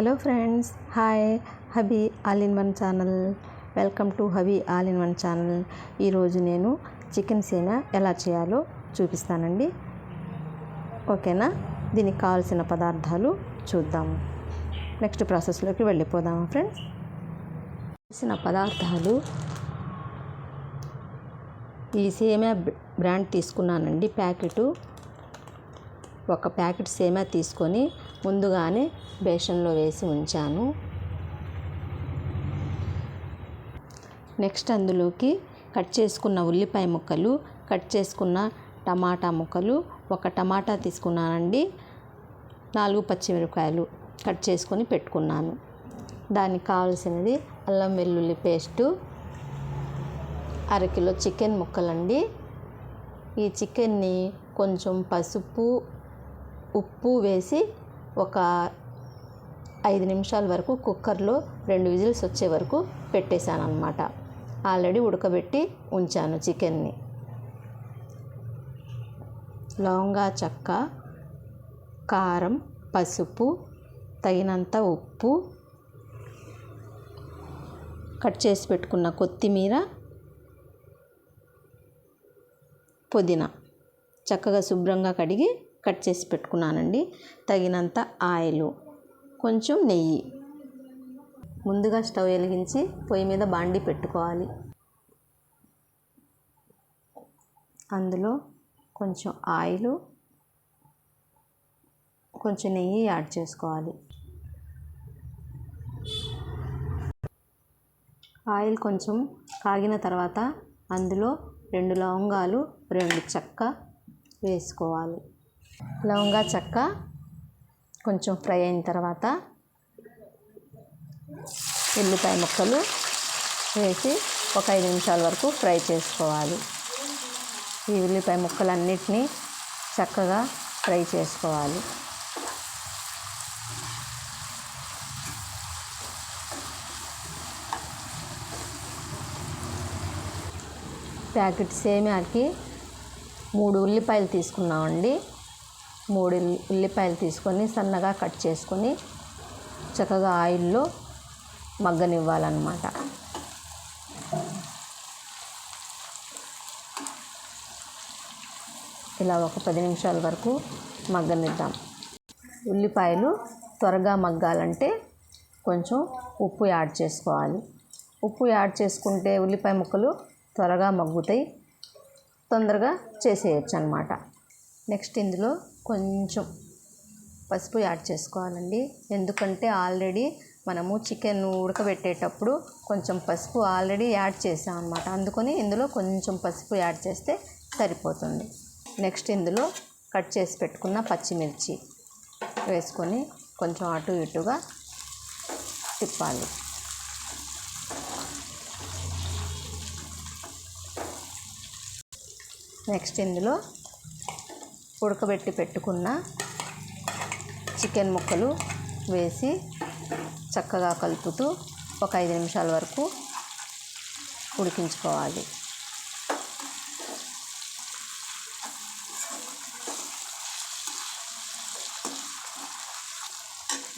Hello friends hi. Hobby all in one channel. Welcome to hobby all in one channel. ఈరోజు నేను chicken సేమియా ఎలా చేయాలో చూపిస్తానండి. ఓకేనా? దీనికి కావాల్సిన పదార్థాలు చూద్దాము నెక్స్ట్ ప్రాసెస్లోకి వెళ్ళిపోదాము ఫ్రెండ్స్. కావాల్సిన పదార్థాలు. ఈ సేమియా బ్రాండ్ తీసుకున్నానండి ప్యాకెటు. ఒక ప్యాకెట్ సేమియా తీసుకొని ముందుగానే బేషన్లో వేసి ఉంచాను. నెక్స్ట్ అందులోకి కట్ చేసుకున్న ఉల్లిపాయ ముక్కలు కట్ చేసుకున్న టమాటా ముక్కలు ఒక టమాటా తీసుకున్నానండి. నాలుగు పచ్చిమిరపకాయలు కట్ చేసుకొని పెట్టుకున్నాను. దానికి కావాల్సినది అల్లం వెల్లుల్లి పేస్టు అరకిలో చికెన్ ముక్కలండి. ఈ చికెన్ని కొంచెం పసుపు ఉప్పు వేసి ఒక ఐదు నిమిషాల వరకు కుక్కర్లో రెండు విజిల్స్ వచ్చే వరకు పెట్టేశాను అనమాట ఆల్రెడీ ఉడకబెట్టి ఉంచాను చికెన్ని. లవంగా చెక్క కారం పసుపు తగినంత ఉప్పు కట్ చేసి పెట్టుకున్న కొత్తిమీర పుదీనా. చక్కగా శుభ్రంగా కడిగి కట్ చేసి పెట్టుకున్నానండి. తగినంత ఆయిల్ కొంచెం నెయ్యి. ముందుగా స్టవ్ వెలిగించి పొయ్యి మీద బాండి పెట్టుకోవాలి. అందులో కొంచెం ఆయిల్ కొంచెం నెయ్యి యాడ్ చేసుకోవాలి. ఆయిల్ కొంచెం కాగిన తర్వాత అందులో రెండు లవంగాలు రెండు చెక్క వేసుకోవాలి. లవంగా చెక్క కొంచెం ఫ్రై అయిన తర్వాత ఎల్లిపాయ ముక్కలు వేసి ఒక ఐదు నిమిషాల వరకు ఫ్రై చేసుకోవాలి. ఈ ఉల్లిపాయ ముక్కలన్నిటినీ చక్కగా ఫ్రై చేసుకోవాలి. ప్యాకెట్ సేమ్యాకి మూడు ఉల్లిపాయలు తీసుకున్నామండి. మూడు ఉల్లిపాయలు తీసుకొని సన్నగా కట్ చేసుకొని చక్కగా ఆయిల్లో మగ్గనివ్వాలన్నమాట. ఇలా ఒక పది నిమిషాల వరకు మగ్గనిద్దాం. ఉల్లిపాయలు త్వరగా మగ్గాలంటే కొంచెం ఉప్పు యాడ్ చేసుకోవాలి. ఉప్పు యాడ్ చేసుకుంటే ఉల్లిపాయ ముక్కలు త్వరగా మగ్గుతాయి. తొందరగా చేసేయచ్చు అనమాట నెక్స్ట్ ఇందులో కొంచెం పసుపు యాడ్ చేసుకోవాలండి. ఎందుకంటే ఆల్రెడీ మనము చికెన్ ఉడకబెట్టేటప్పుడు కొంచెం పసుపు ఆల్రెడీ యాడ్ చేసాం అనమాట అందుకని ఇందులో కొంచెం పసుపు యాడ్ చేస్తే సరిపోతుంది. నెక్స్ట్ ఇందులో కట్ చేసి పెట్టుకున్న పచ్చిమిర్చి వేసుకొని కొంచెం అటు ఇటుగా తిప్పాలి. నెక్స్ట్ ఇందులో ఉడకబెట్టి పెట్టుకున్న చికెన్ ముక్కలు వేసి చక్కగా కలుపుతూ ఒక ఐదు నిమిషాల వరకు ఉడికించుకోవాలి.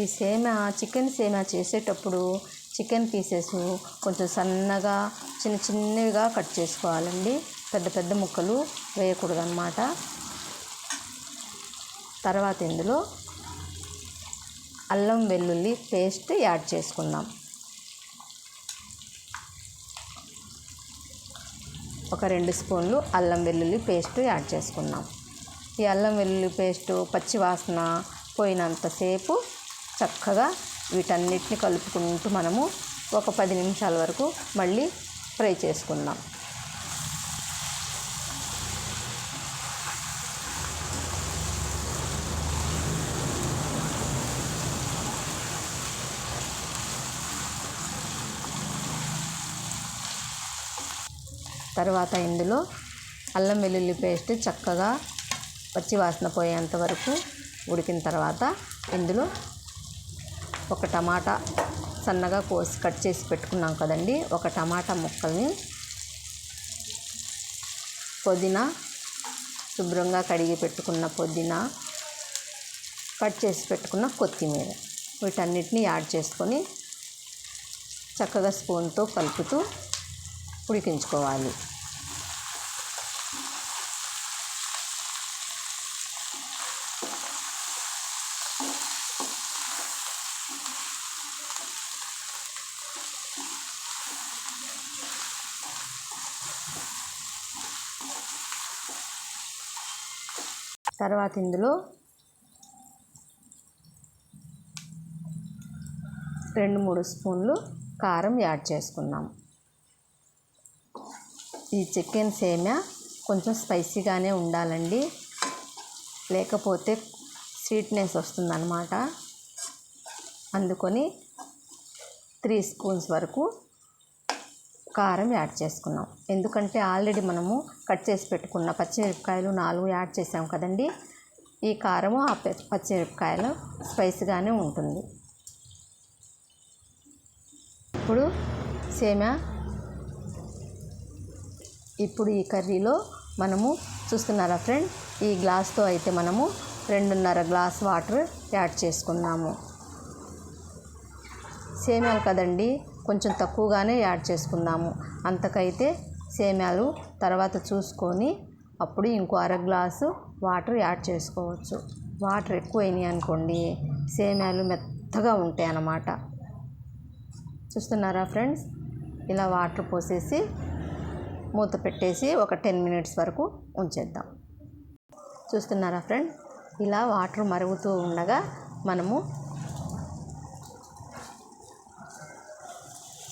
ఈ సేమ చికెన్ సేమ చేసేటప్పుడు చికెన్ పీసెస్ కొంచెం సన్నగా చిన్న చిన్నగా కట్ చేసుకోవాలండి. పెద్ద పెద్ద ముక్కలు వేయకూడదు అనమాట తర్వాత ఇందులో అల్లం వెల్లుల్లి పేస్ట్ యాడ్ చేసుకుందాం. ఒక రెండు స్పూన్లు అల్లం వెల్లుల్లి పేస్ట్ యాడ్ చేసుకుందాం. ఈ అల్లం వెల్లుల్లి పేస్టు పచ్చి వాసన పోయినంతసేపు చక్కగా వీటన్నిటిని కలుపుకుంటూ మనము ఒక పది నిమిషాల వరకు మళ్ళీ ఫ్రై చేసుకుందాం. తర్వాత ఇందులో అల్లం వెల్లుల్లి పేస్ట్ చక్కగా పచ్చి వాసన పోయేంత వరకు ఉడికిన తర్వాత ఇందులో ఒక టమాటా సన్నగా కోసి కట్ చేసి పెట్టుకున్నాం కదండి. ఒక టమాటా ముక్కల్ని పుదీనా శుభ్రంగా కడిగి పెట్టుకున్న పుదీనా కట్ చేసి పెట్టుకున్న కొత్తిమీర వీటన్నిటిని యాడ్ చేసుకొని చక్కగా స్పూన్తో కలుపుతూ ఉడికించుకోవాలి. తర్వాత ఇందులో రెండు మూడు స్పూన్లు కారం యాడ్ చేసుకున్నాం ఈ చికెన్ సేమియా కొంచెం స్పైసీగానే ఉండాలండి. లేకపోతే స్వీట్నెస్ వస్తుందన్నమాట. అందుకొని త్రీ స్పూన్స్ వరకు కారం యాడ్ చేసుకున్నాం. ఎందుకంటే ఆల్రెడీ మనము కట్ చేసి పెట్టుకున్న పచ్చిమిరపకాయలు నాలుగు యాడ్ చేసాం కదండి. ఈ కారము ఆ పచ్చిమిరపకాయలు స్పైస్గానే ఉంటుంది. ఇప్పుడు సేమ్యా ఇప్పుడు ఈ కర్రీలో మనము చూస్తున్నారా ఫ్రెండ్? ఈ గ్లాస్తో అయితే మనము రెండున్నర గ్లాస్ వాటర్ యాడ్ చేసుకున్నాము సేమ్యాలు కదండి. కొంచెం తక్కువగానే యాడ్ చేసుకుందాము. అంతకైతే సేమ్యాలు తర్వాత చూసుకొని అప్పుడు ఇంకో అర గ్లాసు వాటర్ యాడ్ చేసుకోవచ్చు. వాటర్ ఎక్కువ అయినాయి అనుకోండి సేమ్యాలు మెత్తగా ఉంటాయి అన్నమాట. చూస్తున్నారా ఫ్రెండ్స్? ఇలా వాటర్ పోసేసి మూత పెట్టేసి ఒక టెన్ మినిట్స్ వరకు ఉంచేద్దాం. చూస్తున్నారా ఫ్రెండ్ ఇలా వాటర్ మరుగుతూ ఉండగా మనము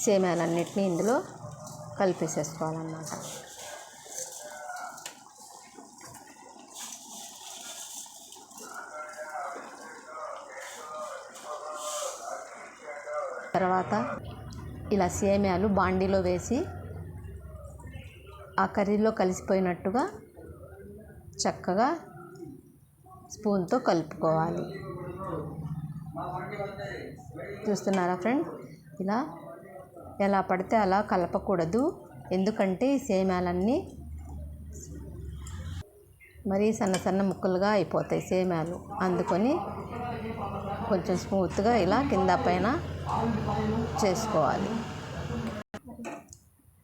సేమ్యాలన్నిటినీ ఇందులో కలిపేసేసుకోవాలన్నమాట. తర్వాత ఇలా సేమ్యాలు బాండీలో వేసి ఆ కర్రీలో కలిసిపోయినట్టుగా చక్కగా స్పూన్తో కలుపుకోవాలి. చూస్తున్నారా ఫ్రెండ్? ఇలా ఎలా పడితే అలా కలపకూడదు. ఎందుకంటే ఈ సేమ్యాలన్నీ మరీ సన్న సన్న ముక్కలుగా అయిపోతాయి సేమ్యాలు. అందుకొని కొంచెం స్మూత్గా ఇలా కింద పైన చేసుకోవాలి.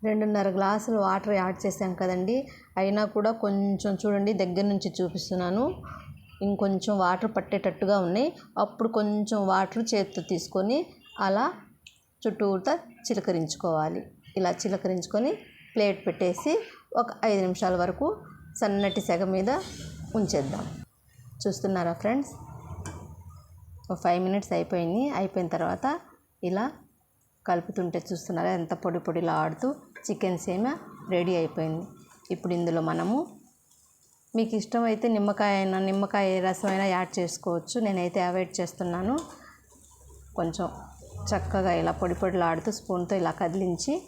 రెండున్నర గ్లాసులు వాటర్ యాడ్ చేసాం కదండి. అయినా కూడా కొంచెం చూడండి దగ్గర నుంచి చూపిస్తున్నాను. ఇంకొంచెం వాటర్ పట్టేటట్టుగా ఉన్నాయి. అప్పుడు కొంచెం వాటర్ చేతితో తీసుకొని అలా చుట్టూతా చిలకరించుకోవాలి. ఇలా చిలకరించుకొని ప్లేట్ పెట్టేసి ఒక ఐదు నిమిషాల వరకు సన్నటి సెగ మీద ఉంచేద్దాం. చూస్తున్నారా ఫ్రెండ్స్? ఒక ఫైవ్ మినిట్స్ అయిపోయింది. అయిపోయిన తర్వాత ఇలా కలుపుతుంటే చూస్తున్నారా? ఎంత పొడి పొడిలా ఆడుతూ చికెన్ సేమ రెడీ అయిపోయింది. ఇప్పుడు ఇందులో మనము మీకు ఇష్టమైతే నిమ్మకాయ అయినా నిమ్మకాయ రసం అయినా యాడ్ చేసుకోవచ్చు. నేనైతే అవాయిడ్ చేస్తున్నాను. కొంచెం చక్కగా ఇలా పొడి పొడిలాడుతూ స్పూన్తో ఇలా కదిలించి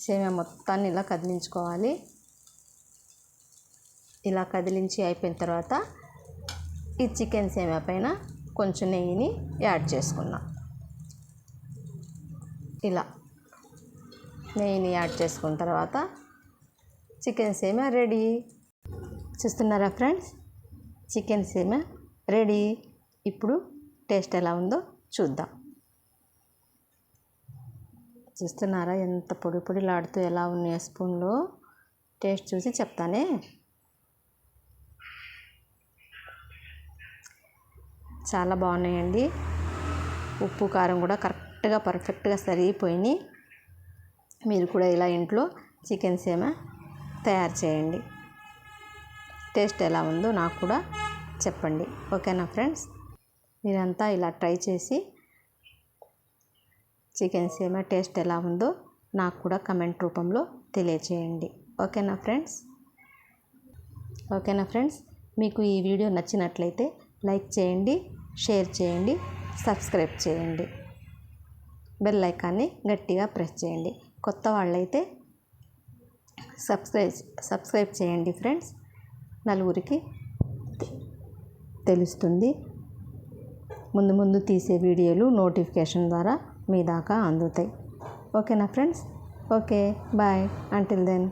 సేమియా మొత్తాన్ని ఇలా కదిలించుకోవాలి. ఇలా కదిలించి అయిపోయిన తర్వాత ఈ చికెన్ సేమియా పైన కొంచెం నెయ్యిని యాడ్ చేసుకున్నాం ఇలా నెయ్యిని యాడ్ చేసుకున్న తర్వాత చికెన్ సేమియా రెడీ. చూస్తున్నారా ఫ్రెండ్స్? చికెన్ సేమియా రెడీ. ఇప్పుడు టేస్ట్ ఎలా ఉందో చూద్దాం. చూస్తున్నారా? ఎంత పొడి పొడిలాడుతూ ఎలా ఉన్నాయో స్పూన్లో? టేస్ట్ చూసి చెప్తానే. చాలా బాగున్నాయండి. ఉప్పు కారం కూడా కరెక్ట్గా పర్ఫెక్ట్గా సరిగిపోయినాయి. మీరు కూడా ఇలా ఇంట్లో చికెన్ సేమ తయారు చేయండి. టేస్ట్ ఎలా ఉందో నాకు కూడా చెప్పండి. ఓకేనా ఫ్రెండ్స్? మీరంతా ఇలా ట్రై చేసి చికెన్ సేమ టేస్ట్ ఎలా ఉందో నాకు కూడా కమెంట్ రూపంలో తెలియచేయండి. ఓకేనా ఫ్రెండ్స్? ఓకేనా ఫ్రెండ్స్? మీకు ఈ వీడియో నచ్చినట్లయితే లైక్ చేయండి షేర్ చేయండి సబ్స్క్రైబ్ చేయండి. బెల్ ఐకాన్ని గట్టిగా ప్రెస్ చేయండి. కొత్త వాళ్ళైతే సబ్స్క్రైబ్ సబ్స్క్రైబ్ చేయండి ఫ్రెండ్స్. నలుగురికి తెలుస్తుంది. ముందు ముందు తీసే వీడియోలు నోటిఫికేషన్ ద్వారా మీ దాకా అందుతాయి. ఓకేనా friends? Okay bye. Until then